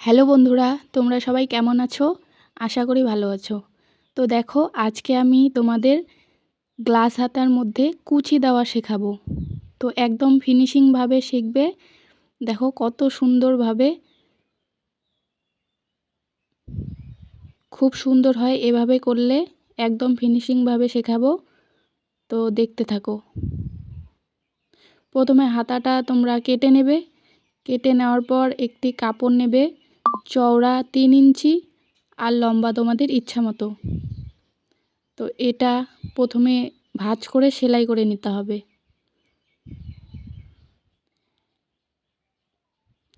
Hello বন্ধুরা, তোমরা সবাই কেমন আছো? আশা করি ভালো আছো। তো দেখো, আজকে আমি তোমাদের গ্লাস হাতার মধ্যে কুচি দেওয়া শেখাবো। তো একদম ফিনিশিংভাবে শিখবে। দেখো কত সুন্দরভাবে খুব সুন্দর হয় এভাবে করলে একদম ফিনিশিংভাবে শেখাবো। তো দেখতে থাকো। প্রথমে হাতাটা তোমরা কেটে নেবে। কেটে নেওয়ার পর একটি কাপড় নেবে। চওড়া তিন ইঞ্চি আর লম্বা তোমাদের ইচ্ছা মতো। তো এটা প্রথমে ভাঁজ করে সেলাই করে নিতে হবে।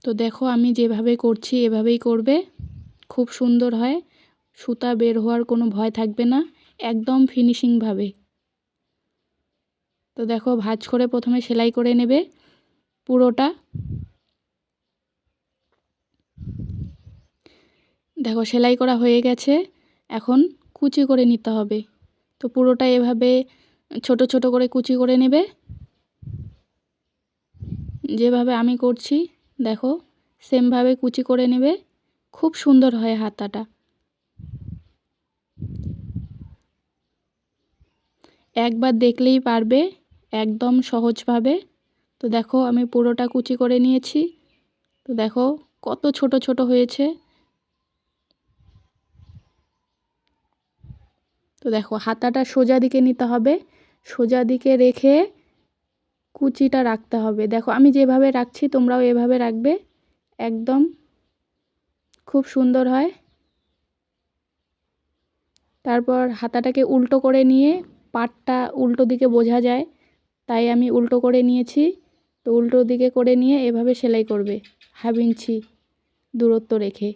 তো দেখো আমি যেভাবে করছি এভাবেই করবে। খুব সুন্দর হয়। সুতা বের হওয়ার কোনো ভয় থাকবে না। একদম ফিনিশিংভাবে তো দেখো ভাঁজ করে প্রথমে সেলাই করে নেবে পুরোটা। দেখো, সেলাই করা হয়ে গেছে। এখন কুচি করে নিতে হবে। তো পুরোটা এভাবে ছোট ছোট করে কুচি করে নেবে। যেভাবে আমি করছি, দেখো, সেমভাবে কুচি করে নেবে। খুব সুন্দর হয় হাতাটা। একবার দেখলেই পারবে, একদম সহজভাবে। তো দেখো, আমি পুরোটা কুচি করে নিয়েছি। তো দেখো, কত ছোট ছোট হয়েছে। তো দেখো, হাতাটা সোজা দিকে নিতে হবে। সোজা দিকে রেখে কুচিটা রাখতে হবে। দেখো, আমি যেভাবে রাখছি, তোমরাও এভাবে রাখবে। একদম খুব সুন্দর হয়। তারপর হাতাটাকে উল্টো করে নিয়ে পাটটা উল্টো দিকে বোঝা যায়। তাই আমি উল্টো করে নিয়েছি। তো উল্টো দিকে করে নিয়ে এভাবে সেলাই করবে, হাফ ইঞ্চি দূরত্ব রেখে।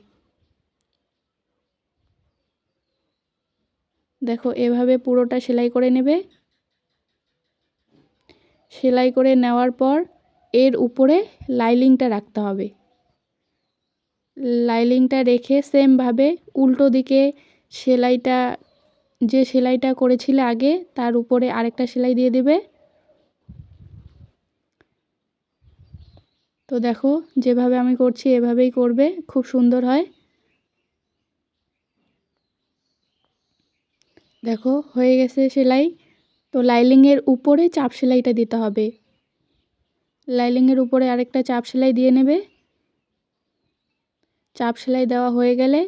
দেখো, এভাবে পুরোটা সেলাই করে নেবে। সেলাই করে নেওয়ার পর এর উপরে লাইলিংটা রাখতে হবে। লাইলিংটা রেখে সেমভাবে উল্টো দিকে সেলাইটা, যে সেলাইটা করেছিলে আগে, তার উপরে আরেকটা সেলাই দিয়ে দেবে। তো দেখো, যেভাবে আমি করছি এভাবেই করবে, খুব সুন্দর হয়। দেখো, হয়ে গেছে সেলাই। তো লাইলিংয়ের উপরে চাপ সেলাইটা দিতে হবে। লাইলিংয়ের উপরে আরেকটা চাপ সেলাই দিয়ে নেবে। চাপ সেলাই দেওয়া হয়ে গেলে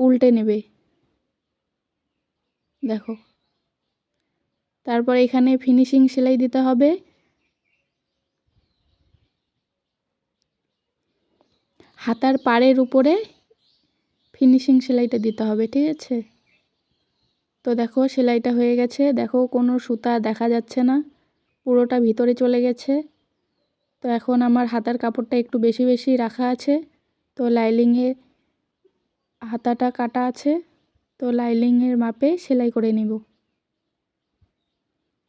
উল্টে নেবে। দেখো। তারপর এখানে ফিনিশিং সেলাই দিতে হবে। হাতার পাড়ের উপরে ফিনিশিং সেলাইটা দিতে হবে, ঠিক আছে? তো দেখো সেলাইটা হয়ে গেছে। দেখো কোনো সুতা দেখা যাচ্ছে না। পুরোটা ভিতরে চলে গেছে। তো এখন আমার হাতার কাপড়টা একটু বেশি বেশি রাখা আছে। তো লাইলিংয়ে হাতাটা কাটা আছে। তো লাইলিংয়ের মাপে সেলাই করে নিব।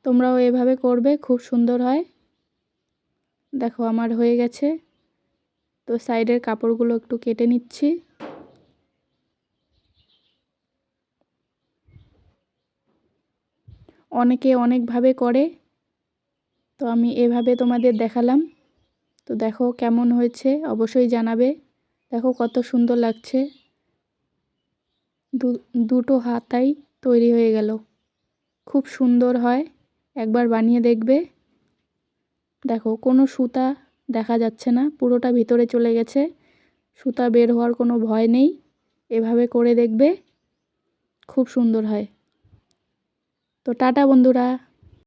তোমরাও এভাবে করবে, খুব সুন্দর হয়। দেখো আমার হয়ে গেছে। তো সাইডের কাপড়গুলো একটু কেটে নিচ্ছি। অনেকে অনেকভাবে করে। তো আমি এভাবে তোমাদের দেখালাম। তো দেখো কেমন হয়েছে, অবশ্যই জানাবে। দেখো কত সুন্দর লাগছে। দু, দুটো হাতাই তৈরি হয়ে গেল। খুব সুন্দর হয়। একবার বানিয়ে দেখবে। দেখো কোনো সুতা দেখা যাচ্ছে না, পুরোটা ভিতরে চলে গেছে। সুতা বের হওয়ার কোনো ভয় নেই। এভাবে করে দেখবে। খুব সুন্দর হয়। তো টাটা বন্ধুরা।